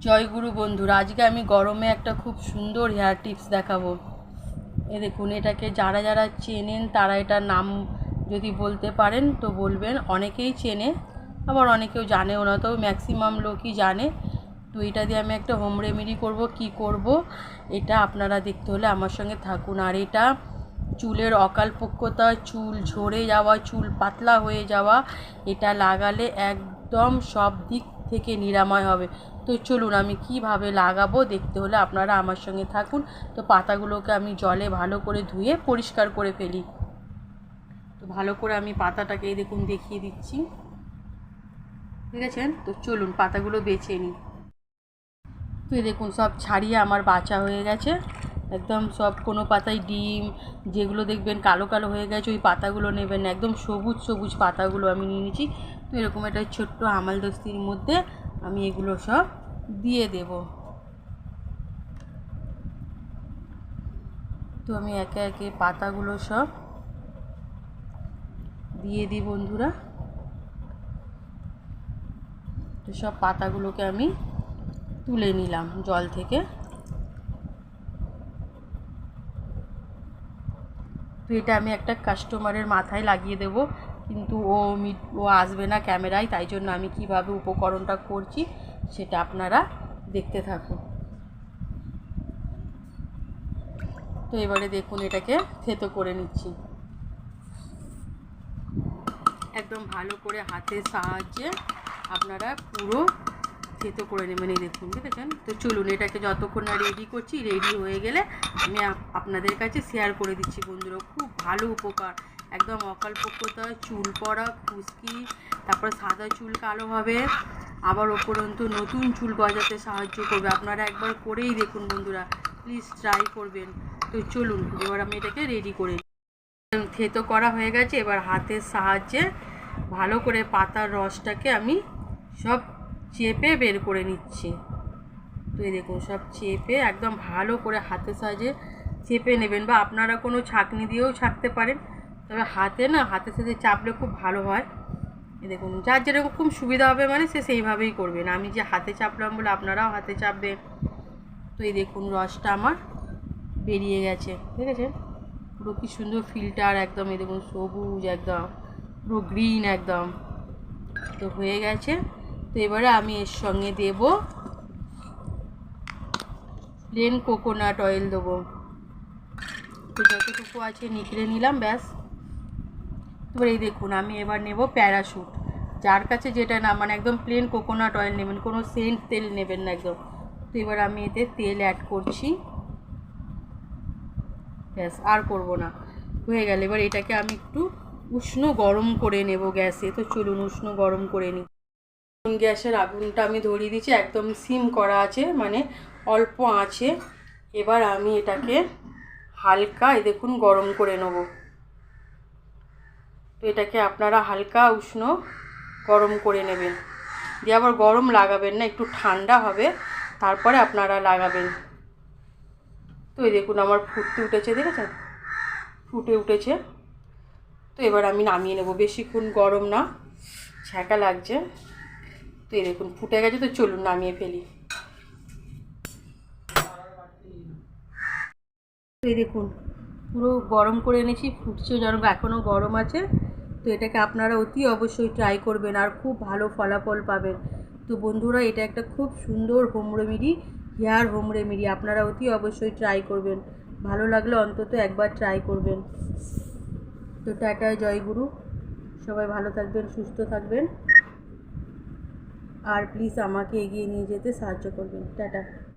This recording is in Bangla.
জয়গুরু বন্ধুরা, আজকে আমি গরমে একটা খুব সুন্দর হেয়ার টিপস দেখাবো। এ দেখুন, এটাকে যারা যারা চেনেন তারা এটার নাম যদি বলতে পারেন তো বলবেন। অনেকেই চেনে, আবার অনেকেও জানেও না তো ম্যাক্সিমাম লোকই জানে। তো এটা দিয়ে আমি একটা হোম রেমেডি করব। কি করব? এটা আপনারা দেখতে হলে আমার সঙ্গে থাকুন। আর এটা চুলের অকালপক্কতা, চুল ঝরে যাওয়া, চুল পাতলা হয়ে যাওয়া, এটা লাগালে একদম সব দিক থেকে নিরাময় হবে। তো চলুন আমি কীভাবে লাগাবো দেখতে হলে আপনারা আমার সঙ্গে থাকুন। তো পাতাগুলোকে আমি জলে ভালো করে ধুয়ে পরিষ্কার করে ফেলি। তো ভালো করে আমি পাতাটাকে দেখুন দেখিয়ে দিচ্ছি। ঠিক আছে? তো চলুন পাতাগুলো বেছে নিই। তো দেখুন সব ছাড়িয়ে আমার বাছা হয়ে গেছে। একদম সব কোনো পাতায় ডিম, যেগুলো দেখবেন কালো কালো হয়ে গেছে, ওই পাতাগুলো নেবেন একদম সবুজ সবুজ পাতাগুলো আমি নিয়ে নিয়েছি তো এরকম একটা ছোট্ট হামাল দস্তির মধ্যে আমি এগুলো সব দিয়ে দেব। তো আমি একে একে পাতাগুলো সব দিয়ে দিই বন্ধুরা। তো সব পাতাগুলোকে আমি তুলে নিলাম জল থেকে। তো এটা আমি একটা কাস্টমারের মাথায় লাগিয়ে দেব। কিন্তু ও মিট ও আসবে না ক্যামেরায়, তাই জন্য আমি কীভাবে উপকরণটা করছি সেটা আপনারা দেখতে থাকুন। তো এবারে দেখুন এটাকে থেতো করে নিচ্ছি। একদম ভালো করে হাতের সাহায্যে আপনারা পুরো থেতো করে নেবেন, এই দেখুন, দেখেছেন? তো চলুন, এটাকে যতক্ষণ না রেডি করছি রেডি হয়ে গেলে আমি আপনাদের কাছে শেয়ার করে দিচ্ছি, বন্ধুরা। খুব ভালো উপকার। একদম অকালপক্কতা চুল পড়া, খুশকি, তারপর সাদা চুল কালো হবে আবার ওপরন্তু নতুন চুল গজাতে সাহায্য করবে। আপনারা একবার করেই দেখুন বন্ধুরা প্লিজ ট্রাই করবেন। তো চলুন, এবার আমি এটাকে রেডি করে থেতো করা হয়ে গেছে, এবার হাতের সাহায্যে ভালো করে পাতার রসটাকে আমি সব চেপে বের করে নিচ্ছি। তো এই দেখুন, সব চেপে একদম ভালো করে হাতের সাহায্যে চেপে নেবেন বা আপনারা কোনো ছাঁকনি দিয়েও ছাকতে পারেন। তবে হাতে না হাতের সাথে চাপলে খুব ভালো হয়। দেখুন, যার যেরকম সুবিধা হবে মানে সে সেইভাবেই করবেন আমি যে হাতে চাপলাম বলে আপনারাও হাতে চাপবেন তো এই দেখুন, রসটা আমার বেরিয়ে গেছে, ঠিক আছে? পুরো কি সুন্দর ফিল্টার একদম, এই দেখুন, সবুজ একদম, পুরো গ্রিন একদম। তো হয়ে গেছে। তো এবারে আমি এর সঙ্গে দেব প্লেন কোকোনাট অয়েল দেবো। তো যতটুকু আছে নিকড়ে নিলাম, ব্যাস। এবার এই দেখুন, আমি এবার নেব প্যারাশুট যার কাছে যেটা না মানে একদম প্লেন কোকোনাট অয়েল নেবেন, কোনো সেন্ট তেল নেবেন না একদম। তো এবার আমি এতে তেল অ্যাড করছি। ব্যাস, আর করব না। হয়ে গেল, এবার এটাকে আমি একটু উষ্ণ গরম করে নেব গ্যাসে। তো চলুন, উষ্ণ গরম করে নিই। গ্যাসের আগুনটা আমি ধরিয়ে দিচ্ছি, একদম সিম করা আছে মানে অল্প আছে। এবার আমি এটাকে হালকা, এই দেখুন, গরম করে নেব। তো এটাকে আপনারা হালকা উষ্ণ গরম করে নেবেন। দিয়ে আবার গরম লাগাবেন না, একটু ঠান্ডা হবে, তারপরে আপনারা লাগাবেন। তো এই দেখুন, আমার ফুটতে উঠেছে, দেখেছেন? ফুটে উঠেছে। তো এবার আমি নামিয়ে নেব। বেশিক্ষণ গরম না, ছ্যাঁকা লাগছে। তো এই দেখুন, ফুটে গেছে, তো চলুন নামিয়ে ফেলি। তো এই দেখুন, পুরো গরম করে এনেছি, ফুটছে, যেন এখনও গরম আছে। তো এটাকে আপনারা অতি অবশ্যই ট্রাই করবেন আর খুব ভালো ফলাফল পাবেন। তো বন্ধুরা, এটা একটা খুব সুন্দর home remedy hair home remedy আপনারা অতি অবশ্যই ট্রাই করবেন। ভালো লাগলে অন্তত একবার ট্রাই করবেন। তো টাটা জয়গুরু সবাই ভালো থাকবেন, সুস্থ থাকবেন। আর প্লিজ আমাকে এগিয়ে নিয়ে যেতে সাহায্য করবেন। টাটা।